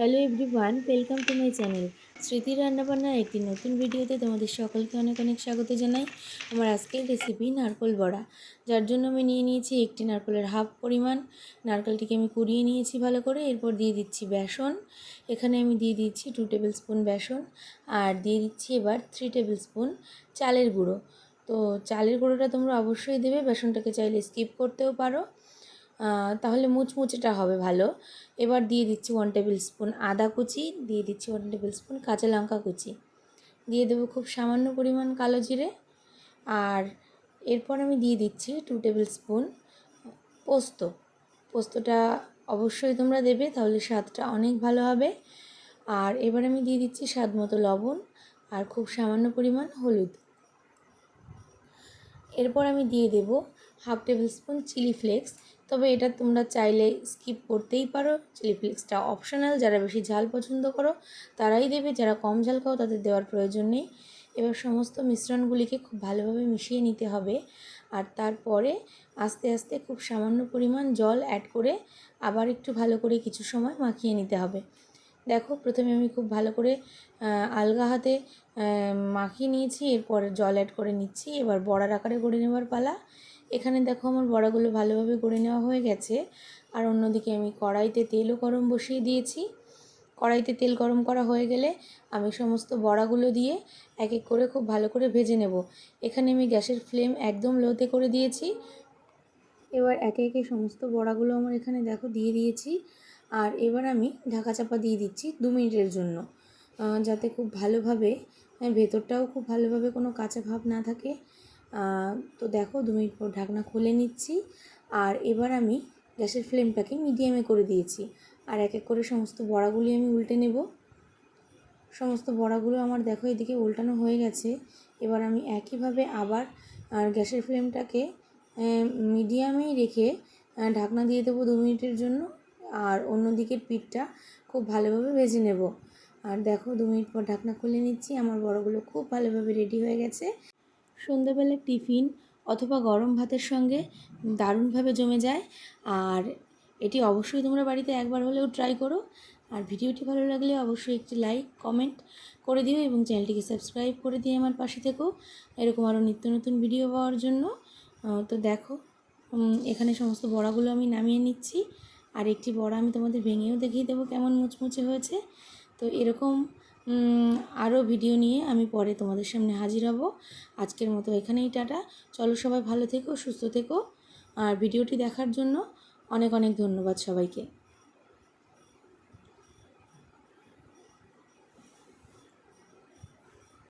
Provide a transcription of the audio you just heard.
Hello everyone welcome to my channel Smriti রান্নাবান্নার একটি নতুন ভিডিওতে তোমাদের সকলকে অনেক অনেক স্বাগত জানাই। আমার আজকের রেসিপি নারকোল বড়া। যার জন্য আমি নিয়ে নিয়েছি একটি নারকোলের হাফ পরিমাণ। নারকেলটিকে আমি কুড়িয়ে নিয়েছি ভালো করে। এরপর দিয়ে দিচ্ছি বেসন। এখানে আমি দিয়ে দিচ্ছি টু টেবিল স্পুন বেসন। আর দিয়ে দিচ্ছি এবার থ্রি টেবিল স্পুন চালের গুঁড়ো। তো চালের গুঁড়োটা তোমরা অবশ্যই দেবে। বেসনটাকে চাইলে স্কিপ করতেও পারো। তাহলে মুচমুচেটা হবে ভালো। এবার দিয়ে দিচ্ছি ওয়ান টেবিল স্পুন আদা কুচি, দিয়ে দিচ্ছি ওয়ান টেবিল স্পুন কাঁচা লঙ্কা কুচি। দিয়ে দেবো খুব সামান্য পরিমাণ কালো জিরে। আর এরপর আমি দিয়ে দিচ্ছি টু টেবিল স্পুন পোস্ত। পোস্তটা অবশ্যই তোমরা দেবে, তাহলে স্বাদটা অনেক ভালো হবে। আর এবার আমি দিয়ে দিচ্ছি স্বাদ মতো লবণ আর খুব সামান্য পরিমাণ হলুদ। এরপর আমি দিয়ে দেব half tablespoon chilli flakes তবে এটা তোমরা চাইলে স্কিপ করতেই পারো। চিলি ফ্লেক্সটা অপশনাল যারা বেশি ঝাল পছন্দ করো, তারাই দেবে। যারা কম ঝাল খাও, তাদের দেওয়ার প্রয়োজন নেই। এবার সমস্ত মিশ্রণগুলিকে খুব ভালোভাবে মিশিয়ে নিতে হবে। আর তারপরে আস্তে আস্তে খুব সামান্য পরিমাণ জল অ্যাড করে আবার একটু ভালো করে কিছু সময় মাখিয়ে নিতে হবে। দেখো, প্রথমে আমি খুব ভালো করে আলগা হাতে মাখিয়ে নিয়েছি। এরপর জল অ্যাড করে নিচ্ছি। এবার বড়ার আকারে গড়ে নেওয়ার পালা। এখানে দেখো আমার বড়াগুলো ভালোভাবে গড়ে নেওয়া হয়ে গেছে। আর অন্যদিকে আমি কড়াইতে তেলও গরম বসিয়ে দিয়েছি। কড়াইতে তেল গরম করা হয়ে গেলে আমি সমস্ত বড়াগুলো দিয়ে এক এক করে খুব ভালো করে ভেজে নেব। এখানে আমি গ্যাসের ফ্লেম একদম লোতে করে দিয়েছি। এবার একে একে সমস্ত বড়াগুলো আমার এখানে দেখো দিয়ে দিয়েছি। আর এবার আমি ঢাকা চাপা দিয়ে দিচ্ছি দু মিনিটের জন্য। যাতে খুব ভালোভাবে ভেতরটাও খুব ভালোভাবে কোনো কাঁচা ভাব না থাকে। তো দেখো দু মিনিট পর ঢাকনা খুলে নিচ্ছি, আর এবার আমি গ্যাসের ফ্লেমটাকে মিডিয়ামে করে দিয়েছি। আর এক এক করে সমস্ত বড়াগুলি আমি উল্টে নেব। সমস্ত বড়াগুলো আমার দেখো এদিকে উল্টানো হয়ে গেছে। এবার আমি একইভাবে আবার আর গ্যাসের ফ্লেমটাকে মিডিয়ামেই রেখে ঢাকনা দিয়ে দেবো দু মিনিটের জন্য। আর অন্য দিকের পিঠটা খুব ভালোভাবে ভেজে নেব। আর দেখো দু মিনিট পর ঢাকনা খুলে নিচ্ছি। আমার বড়গুলো খুব ভালোভাবে রেডি হয়ে গেছে। সন্ধ্যাবেলার টিফিন অথবা গরম ভাতের সঙ্গে দারুণভাবে জমে যায়। আর এটি অবশ্যই তোমরা বাড়িতে একবার হলেও ট্রাই করো। আর ভিডিওটি ভালো লাগলে অবশ্যই একটি লাইক কমেন্ট করে দিও এবং চ্যানেলটিকে সাবস্ক্রাইব করে দিয়ে আমার পাশে থেকো। এরকম আরও নিত্য নতুন ভিডিও পাওয়ার জন্য। তো দেখো এখানে সমস্ত বড়াগুলো আমি নামিয়ে নিচ্ছি। আর একটি বড়া আমি তোমাদের ভেঙেও দেখিয়ে দেবো কেমন মুচমুচে হয়েছে। তো এরকম আরও ভিডিও নিয়ে আমি পরে তোমাদের সামনে হাজির হব। আজকের মতো এখানেই টাটা। চলো সবাই ভালো থেকো, সুস্থ থেকো। আর ভিডিওটি দেখার জন্য অনেক অনেক ধন্যবাদ সবাইকে।